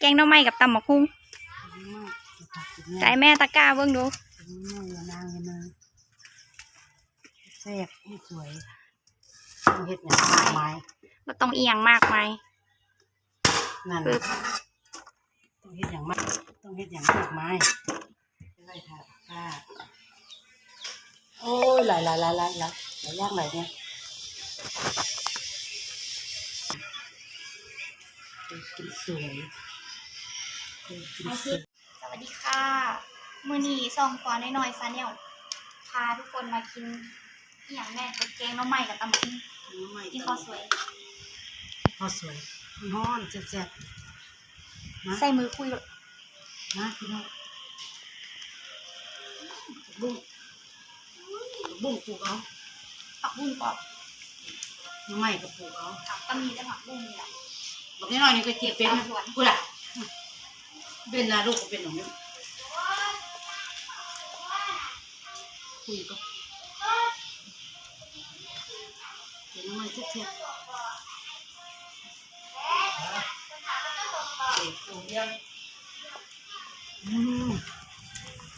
แกงหน่อไม้กับตำหมกฮุ้งใจแม่ตะกร้าเบิ่งดูนางนางแซ่บให้สวยต้องเฮ็ดอย่างมากมายบ่ต้องเอียงมากมายนั่นปึ๊บต้องเฮ็ดอย่างมาก ต้องเฮ็ดอย่างมากมายไล่ค่ะค่ะโอ้ยหลายหลายหลายหลายหลายหลายอย่างหลายเนี่ยกินสวยกิน สวยสวัสดีค่ะมื้อนี้ส่องฟ้าน้อยๆซาแนลพาทุกคนมากินอหย่างแม่เป็นแกงหน่อไม้กับตำหมกฮุ้งกินข้าวสวยข้าวสวยฮ้อนแซ่บๆนะใส่มือคุยเลยนะพี่น้องบุ้งบุ้งปลูกเอาผักบุ้งกรอบน้ำใหม่ก็ปลูกเอาผักก็มีแต่ผักบุ้งนี่แหละบอกนิดหน่อยนี่ก็เจ็บเป็นตามสวนกูล่ะ เป็นนะลูกก็เป็นหนูนี่คุยก็เป็นน้ำใหม่แซ่บๆอืม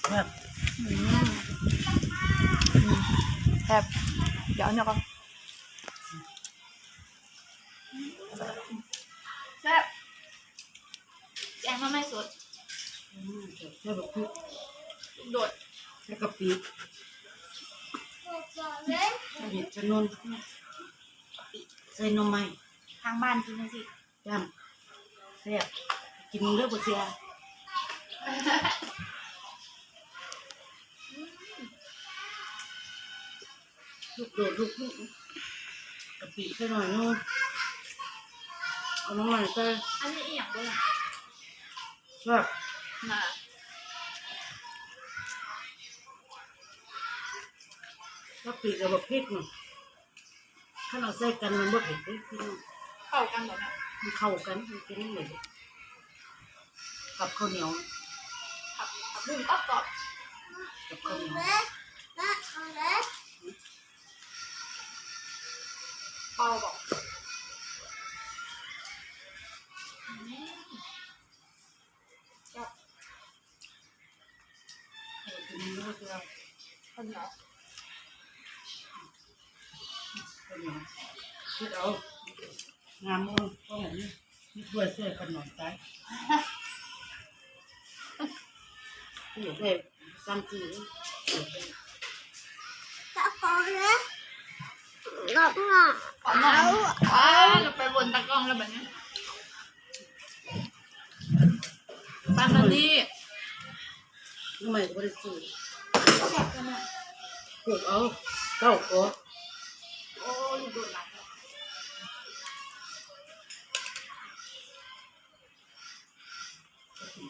แบบแซ่บเดี๋ยวเนี่ยก่อนแซ่บแกงหน่อไม้สดอืม แล้วแบบคือโดดแล้วก็ปีเห็ดชะนนใส่นมไม้ทางบ้านกินจังสิย่ำแซ่บกินเลือดบเสียลูกโดดลูกกกะปิใส่หน่อยนู้นเอาน้ำมันใส่อันนี้อีหยังด้วยล่ะแซ่บ มากะปิกับบักพริกน่ะถ้าเราใส่กันมันบ่เผ็ดเลยพี่น้องเข้ากันหมดนะมันเข้ากันมันกินได้เลยกับข้าวเหนียวผักผักบุ้งกรอบกรอบกับ เออกินเลือดเราข้าวเหนียวข้าวเหนียวคิดเอางามมือก็เนนี่ถ้วยเสื้อขนมตายนี่ได้ซ้ำจีขอหน่อยว้าเราไปวนตะกองแล้วแบบนี้ปานา ลีทำไมก็ไม่ได้ซื้อแซ่บกันอะปลูกเอาเก้าก็โอ้ยโดนหลัง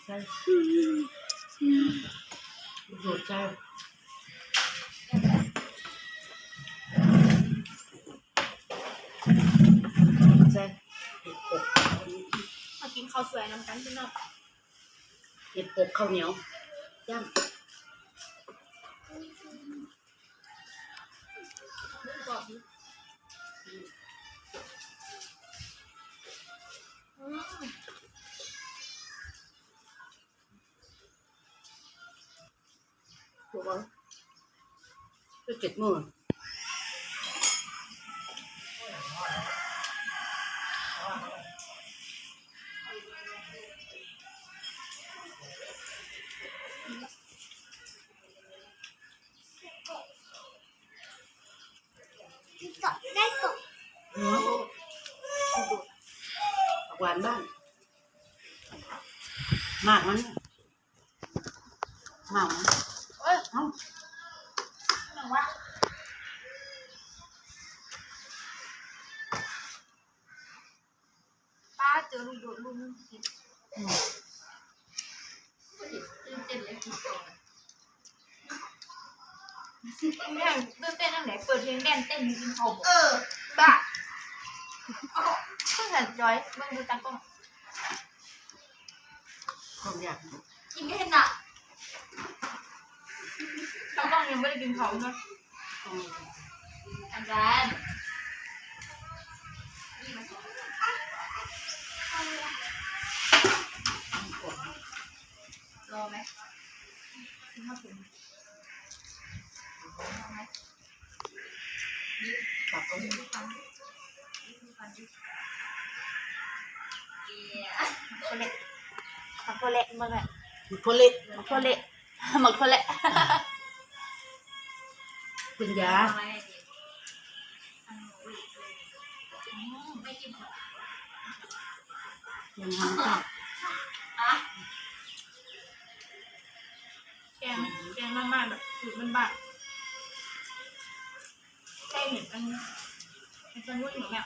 ใส่โดดใจใส่เห็ดปกมากินข้าวสวยน้ำกันพี่น้องเห็ดปกข้าวเหนียว ย่างบุ้งก หวานบ้านมากมันเนี่ยมากมันเอ้ยเอ้าหนังวะป้าเจอลูกโดดลูกนึงกินอืมตื่นเต้นเลยกินก่อนไม่ได้ตื่นเต้นตั้งแต่เปิดเพลงแดนเต้นกินเขาบอกเออบ้า หน่ะจมื่อกี้ตังกล้องผมอยากกินไม่เห็นอะตังกล้องยังไม่ได้กินเขาเลยอาจารย์รอไหมกินข้าวถุงรอไหม Thank you. ฟันเละมักโคเละมาเลยโคเล็กมักโคเละมักโคเละคุณยายังหางตับอะแกงแกงบ้านๆแบบสูตรบ้านๆแค่เห็นมันมันจะนุ่นเงี้ย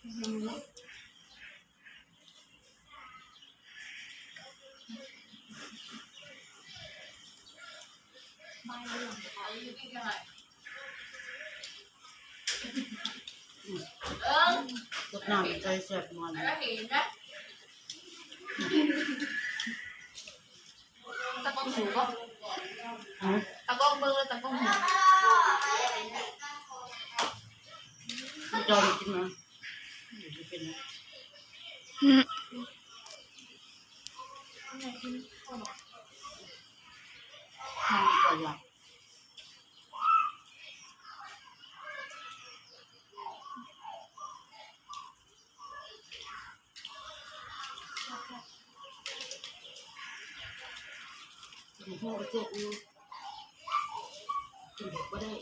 ไม่เรื่องเขาอยู่ที่ไหนเออ รดน้ำใจแสบมันแล้วเห็นนะตะกองหูก็ฮะตะกองเบอร์ตะกองหูมันจอมกินม่เป็นนะทำก่อนหลับกินพวกเจ็บอยู่กินเด็กก็ได้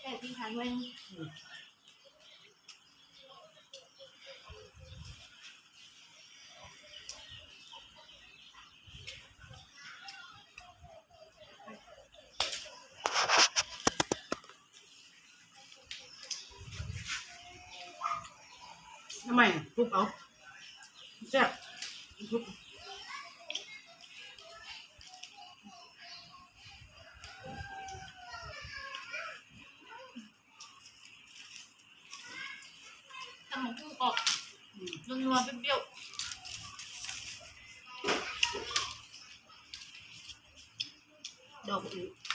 แต่พี่ทันเว้ มทุบเอาแซ่บทุบทำหมูกุ้งออกนัวๆเปรี้ยวดอกอีก